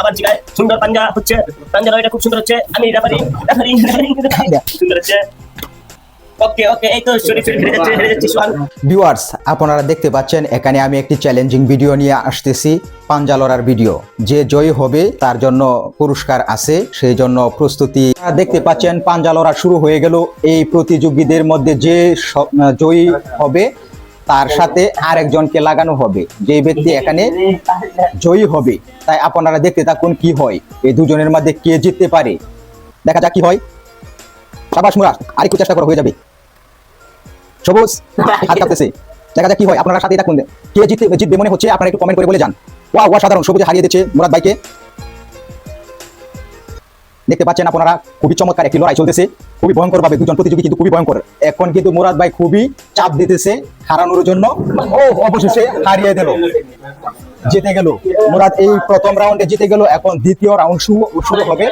আবার জিগায়। সুন্দর পাঞ্জা হচ্ছে। পাঞ্জা খুব সুন্দর হচ্ছে। আমি রেফারি রেফারি সুন্দর হচ্ছে। ভিউয়ার্স আপনারা দেখতে পাচ্ছেন এখানে আমি একটি চ্যালেঞ্জিং ভিডিও নিয়ে আসতেছি পাঞ্জা লড়ার ভিডিও যে জয়ী হবে তার জন্য পুরস্কার আছে সেই জন্য প্রস্তুতি। দেখতে পাচ্ছেন পাঞ্জা লড়া শুরু হয়ে গেল। এই প্রতিযোগীদের মধ্যে যে জয়ী হবে তার সাথে আরেকজনকে লাগানো হবে। যে ব্যক্তি এখানে জয়ী হবে, তাই আপনারা দেখতে থাকুন কি হয়। এই দুজনের মধ্যে কে জিততে পারে? দেখা যাক কি হয়। সাবাস মুরাদ, আরেকটু চেষ্টা করা, হয়ে যাবে। সবুজ, হাত কাঁপতেছে। দেখা যাক কি হয়, আপনারা সাথেই থাকুন। কে জিততে জিতবে মনে হচ্ছে, আপনারা একটু কমেন্ট করে বলে যান। ওয়া ওয়া সাধারণ সবুজে হারিয়ে দিচ্ছে মুরাদ ভাইকে। দেখতে পাচ্ছেন আপনারা, খুবই চমৎকার একটি লড়াই চলতেছে। খুবই ভয়ঙ্কর ভাবে দুজন প্রতিযোগী কিন্তু খুবই ভয়ঙ্কর। এখন কিন্তু মুরাদ ভাই খুবই চাপ দিতেছে হারানোর জন্য। ও, অবশেষে হারিয়ে দিল। জিতে গেল। মুরাদ এই প্রথম রাউন্ডে জিতে গেল। এখন দ্বিতীয় রাউন্ড শুরু শুরু হবে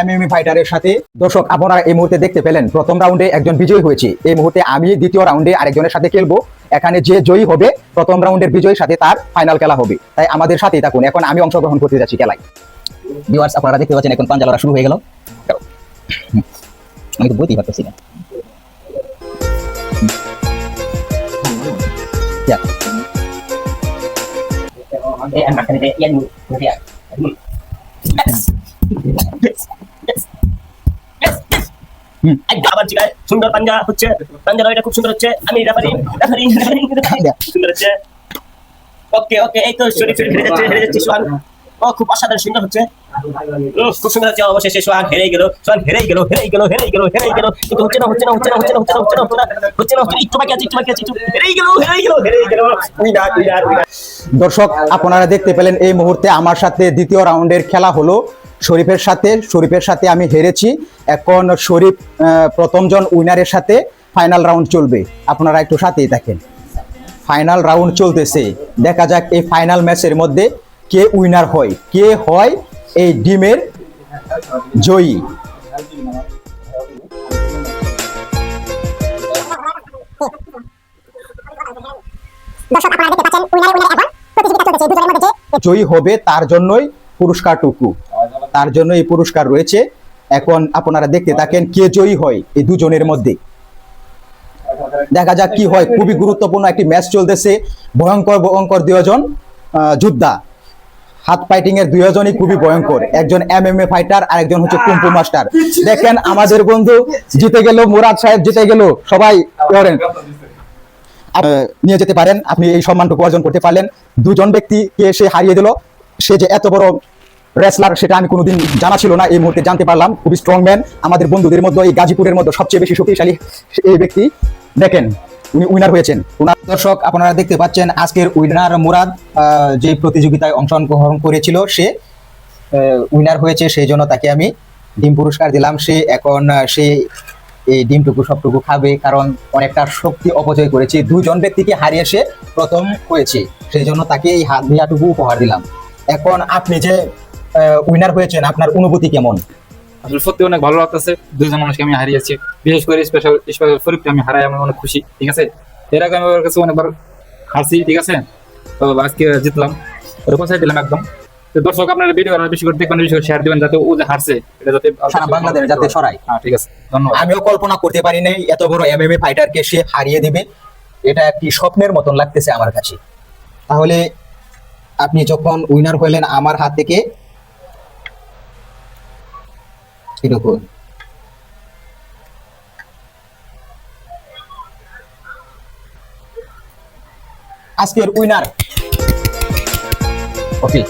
এমএমএ ফাইটারের সাথে। দর্শক, আপনারা এই মুহূর্তে দেখতে পেলেন, প্রথম রাউন্ডে একজন বিজয়ী হয়েছে। এই মুহূর্তে আমি দ্বিতীয় রাউন্ডে আরেকজনের সাথে খেলব। এখানে যে জয়ী হবে, প্রথম রাউন্ডের বিজয়ীর সাথে তার ফাইনাল খেলা হবে। তাই আমাদের সাথেই থাকুন। এখন আমি অংশগ্রহণ করতে যাচ্ছি খেলায়। ভিউয়ার্স আপনারা দেখতে পাচ্ছেন এখন পাঞ্জালরা শুরু হয়ে গেল। আমি তো বলতেই পারতেছি না। সুন্দর পাঞ্জা হচ্ছে। পাঞ্জা লড়াইটা খুব সুন্দর হচ্ছে। আমি রেফারি রেফারি সুন্দর হচ্ছে। ওকে ওকে এই তো শরীফ শরীফ হেরে যাচ্ছে হেরে যাচ্ছে সোহান। ও খুব অসাধারণ সুন্দর হচ্ছে। খুব সুন্দর হচ্ছে অবশেষে সোহান গেল সোহান গেল গেল গেল গেল। কিন্তু হচ্ছে না হচ্ছে না হচ্ছে না হচ্ছে না হচ্ছে না হচ্ছে না হচ্ছে না হচ্ছে না হচ্ছে একটু বাকি আছে একটু বাকি আছে গেল গেল গেল। দর্শক আপনারা দেখতে পেলেন এই মুহূর্তে আমার সাথে দ্বিতীয় রাউন্ডের খেলা হলো। শরীফের সাথে শরীফের সাথে আমি হেরেছি। এখন শরীফ আহ, প্রথমজন উইনারের সাথে ফাইনাল রাউন্ড চলবে। আপনারা একটু সাথেই থাকেন। ফাইনাল রাউন্ড চলতেছে। দেখা যাক এই ফাইনাল ম্যাচের মধ্যে কে উইনার হয়? কে হয় এই ডিমের জয়ী? জয়ী হবে তার জন্যই পুরস্কারটুকু। তার জন্য এই পুরস্কার রয়েছে। এখন আপনারা দেখতে থাকেন কে জয়ী হয় এই দুজনের মধ্যে। দেখা যাক কি হয়। খুবই গুরুত্বপূর্ণ একটি ম্যাচ চলতেছে। ভয়ঙ্কর ভয়ঙ্কর দুজন আহ, যোদ্ধা। হাত ফাইটিং এর দুজনই খুবই ভয়ঙ্কর। একজন এমএমএ ফাইটার আর একজন হচ্ছে কুম্পু মাস্টার দেখেন আমাদের বন্ধু জিতে গেল, মুরাদ সাহেব জিতে গেল, সবাই করেন। নিয়ে যেতে পারেন, আপনি এই সম্মানটুকু অর্জন করতে পারলেন। দুজন ব্যক্তিকে সে হারিয়ে দিল। সে যে এত বড় রেসলার সেটা আমি কোনোদিন জানা ছিল না, এই মুহূর্তে জানতে পারলাম। খুবই স্ট্রং ম্যান আমাদের বন্ধুদের মধ্যে, এই গাজীপুরের মধ্যে সবচেয়ে বেশি শক্তিশালী এই ব্যক্তি। দেখেন উনি উইনার হয়েছেন। ওনার দর্শক আপনারা দেখতে পাচ্ছেন আজকের উইনার মুরাদ যে প্রতিযোগিতায় অংশগ্রহণ করেছিল সে উইনার হয়েছে, সেই জন্য তাকে আমি ডিম পুরস্কার দিলাম। সে এখন সে এই ডিমটুকু, সবটুকু খাবে, কারণ অনেকটা শক্তি অপচয় করেছে। দুজন ব্যক্তিকে হারিয়ে সে প্রথম হয়েছে, সেই জন্য তাকে এই হাত দেওয়াটুকু উপহার দিলাম। এখন আপনি যে উইনার হয়েছেন, আপনার অনুভূতি কেমন? আসলে সত্যি অনেক ভালো লাগতেছে। দুজন মানুষকে আমি হারিয়েছি বিশেষ করে স্পেশাল স্পেশাল শরীফকে আমি হারাই আমি অনেক খুশি ঠিক আছে? এর আগে আমি ওর কাছে অনেকবার হারছি ঠিক আছে? তো আজকে জিতলাম। ওরকম সাইড দিলাম একদম। দর্শক আপনারা ভিডিও বেশি করে দেখবেন বেশি করে শেয়ার দিবেন যাতে ও যে হারছে এটা যাতে সারা বাংলাদেশ যাতে ছড়ায় হ্যাঁ ঠিক আছে। ধন্যবাদ। আমিও কল্পনা করতে পারি নাই এত বড় এমএমএ ফাইটারকে সে হারিয়ে দেবে। এটা একটি স্বপ্নের মতন লাগতেছে আমার কাছে। তাহলে আপনি যখন উইনার হলেন আমার হাত থেকে এরকম আজকের উইনার ওকে